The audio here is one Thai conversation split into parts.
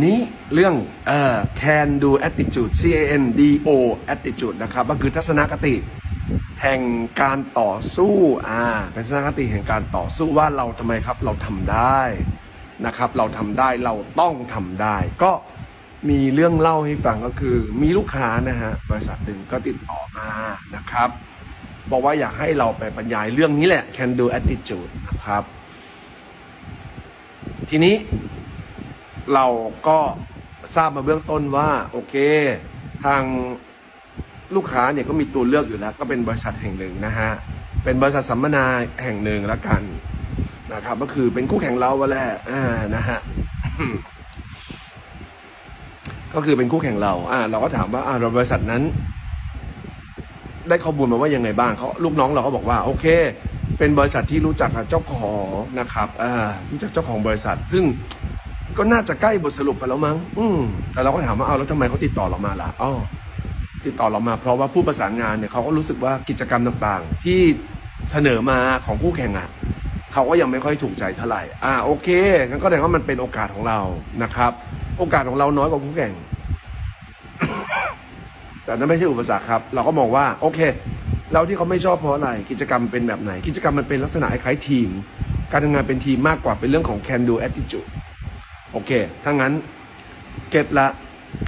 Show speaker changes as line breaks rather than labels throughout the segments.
นี้เรื่องเอ่อ can do attitude C A N D O attitude นะครับก็คือทัศนคติ แห่งการต่อสู้อ่าเป็นทัศนคติแห่งการต่อสู้ว่าเราทำไมครับเราทำได้นะครับ เราทำได้เราต้องทำได้ ก็มีเรื่องเล่าให้ฟังก็คือ มีลูกค้านะฮะบริษัทหนึ่งก็ติดต่อมานะครับ บอกว่าอยากให้เราไปบรรยายเรื่องนี้แหละ can do attitude นะครับ ทีนี้ เราก็ทราบมาเบื้องต้นว่าโอเค ทางลูกค้าเนี่ยก็มีตัวเลือกอยู่แล้ว ก็เป็นบริษัทแห่งหนึ่งนะฮะเป็นบริษัทสัมมนาแห่งหนึ่งแล้วกันนะครับ ก็คือเป็นคู่แข่งเราวะแหละอ่านะฮะก็คือเป็นคู่แข่งเรา อ่า เราก็ถามว่าอ่าบริษัทนั้น ได้ข้อมูลมาว่ายังไงบ้างเขาลูกน้องเราก็บอกว่า โอเค เป็นบริษัทที่รู้จักกับเจ้าของนะครับ อ่ารู้จักเจ้าของบริษัท ซึ่ง ก็น่าจะใกล้บทสรุปกันแล้วมั้ง อืมแต่เราก็ถามว่าเอาแล้วทำไมเขาติดต่อเรามาล่ะอ๋อติดต่อเรามาเพราะว่าผู้ประสานงานเนี่ยเขาก็รู้สึกว่ากิจกรรมต่างๆ ที่เสนอมาของคู่แข่งอะเขาก็ยังไม่ค่อยถูกใจเท่าไหร่ อ่าโอเคงั้นก็แสดงว่ามันเป็นโอกาสของเรานะครับ โอกาสของเราน้อยกว่าคู่แข่ง แต่นั่นไม่ใช่อุปสรรคครับ เราก็มองว่า โอเค เราที่เขาไม่ชอบเพราะอะไร กิจกรรมเป็นแบบไหน กิจกรรมมันเป็นลักษณะคล้ายทีม การทำงานเป็นทีมมากกว่าเป็นเรื่องของ can do attitude โอเค ถ้างั้นเก็ตละ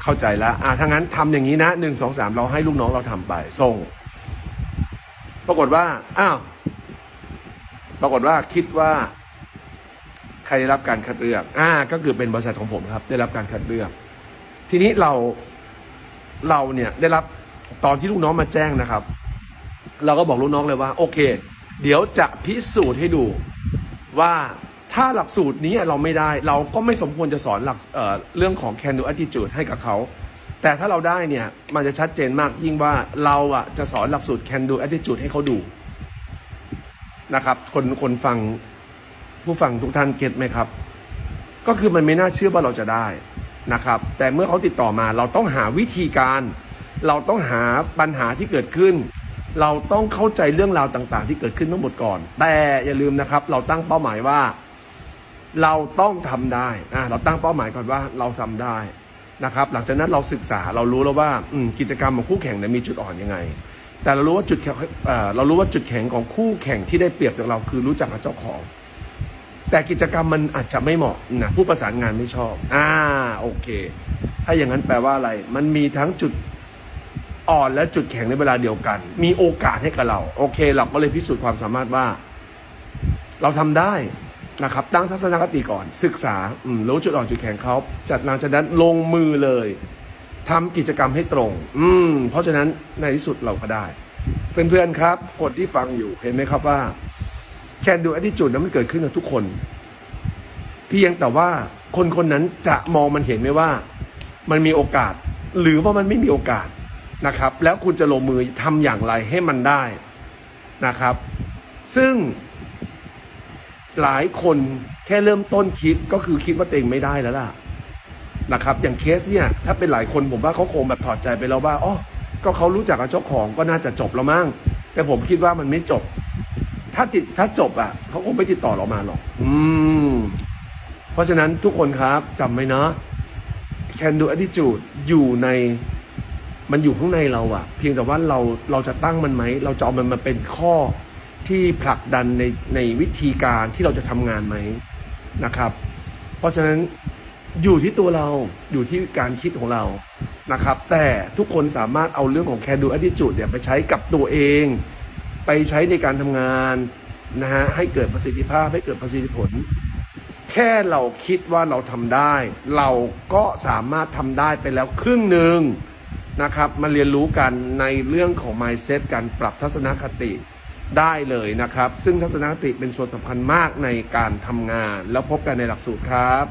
เข้าใจละอ่าถ้างั้นทำอย่างนี้นะหนึ่งสองสามเราให้ลูกน้องเราทำไปส่ง ปรากฏว่าอ้าวปรากฏว่าคิดว่า ใครได้รับการคัดเลือก อ่า ก็คือเป็นบริษัทของผมครับ ได้รับการคัดเลือก ทีนี้เราเราเนี่ยได้รับตอนที่ลูกน้องมาแจ้งนะครับ เราก็บอกลูกน้องเลยว่า โอเค เดี๋ยวจะพิสูจน์ให้ดูว่า ถ้าหลักสูตรนี้เราไม่ได้ เราก็ไม่สมควรจะสอนหลักเเรื่องของ can do attitude ให้กับเขา แต่ถ้าเราได้เนี่ย มันจะชัดเจนมากยิ่งว่าเราอะจะสอนหลักสูตร can do attitude ให้เขาดูนะครับ คนคนฟังผู้ฟังทุกท่านเก็ตไหมครับ ก็คือมันไม่น่าเชื่อว่าเราจะได้นะครับ แต่เมื่อเขาติดต่อมาเราต้องหาวิธีการ เราต้องหาปัญหาที่เกิดขึ้น เราต้องเข้าใจเรื่องราวต่าง ๆ ที่เกิดขึ้นทั้งหมดก่อน แต่อย่าลืมนะครับ เราตั้งเป้าหมายว่า เราต้องทำได้อะเราตั้งเป้าหมายก่อนว่าเราทำได้นะครับหลังจากนั้นเราศึกษาเรารู้แล้วว่ากิจกรรมของคู่แข่งเนี่ยมีจุดอ่อนยังไง แต่เรารู้ว่าจุดแข็งเเรารู้ว่าจุดแข็งของคู่แข่งที่ได้เปรียบจากเราคือรู้จักกับเจ้าของ แต่กิจกรรมมันอาจจะไม่เหมาะนะผู้ประสานงานไม่ชอบอ่าโอเค ถ้าอย่างนั้นแปลว่าอะไร มันมีทั้งจุดอ่อนและจุดแข็งในเวลาเดียวกัน มีโอกาสให้กับเรา โอเค เราก็เลยพิสูจน์ความสามารถว่า เราทำได้ นะครับตั้งทัศนคติก่อน ศึกษารู้จุดอ่อนจุดแข็งเขาจัดหลังจากนั้นลงมือเลยทำกิจกรรมให้ตรง อืมเพราะฉะนั้นในที่สุดเราก็ได้ เพื่อนๆครับคนที่ฟังอยู่เห็นไหมครับว่าแคนดู a t t i t u d e นั้นมันเกิดขึ้นกับทุกคน เพียงแต่ว่าคนคนนั้นจะมองมันเห็นไหมว่า มันมีโอกาส หรือว่ามันไม่มีโอกาสนะครับ แล้วคุณจะลงมือทำอย่างไรให้มันได้นะครับ ซึ่ง หลายคนแค่เริ่มต้นคิดก็คือคิดว่าตัวเองไม่ได้แล้วล่ะนะครับ อย่างเคสเนี่ยถ้าเป็นหลายคนผมว่าเขาคงแบบถอดใจไปแล้วว่าอ๋อก็เขารู้จักกับเจ้าของก็น่าจะจบแล้วมั้งแต่ผมคิดว่ามันไม่จบ ถ้าติดถ้าจบอะเขาคงไม่ติดต่อเรามาหรอก อืม เพราะฉะนั้นทุกคนครับจำไว้นะ can do attitude อยู่ในมันอยู่ข้างในเราอะเพียงแต่ว่าเราเราจะตั้งมันไหม เราจะเอามันมาเป็นข้อ ที่ผลักดันในในวิธีการที่เราจะทำงานไหมนะครับ เพราะฉะนั้นอยู่ที่ตัวเราอยู่ที่การคิดของเรานะครับ แต่ทุกคนสามารถเอาเรื่องของ can do attitude เนี่ยไปใช้กับตัวเอง ไปใช้ในการทำงานนะฮะให้เกิดประสิทธิภาพให้เกิดประสิทธิผล แค่เราคิดว่าเราทำได้ เราก็สามารถทำได้ไปแล้วครึ่งหนึ่งนะครับมาเรียนรู้กันในเรื่องของ mindset การปรับทัศนคติ ได้เลยนะครับ ซึ่งทัศนคติเป็นส่วนสำคัญมากในการทำงาน แล้วพบกันในหลักสูตรครับ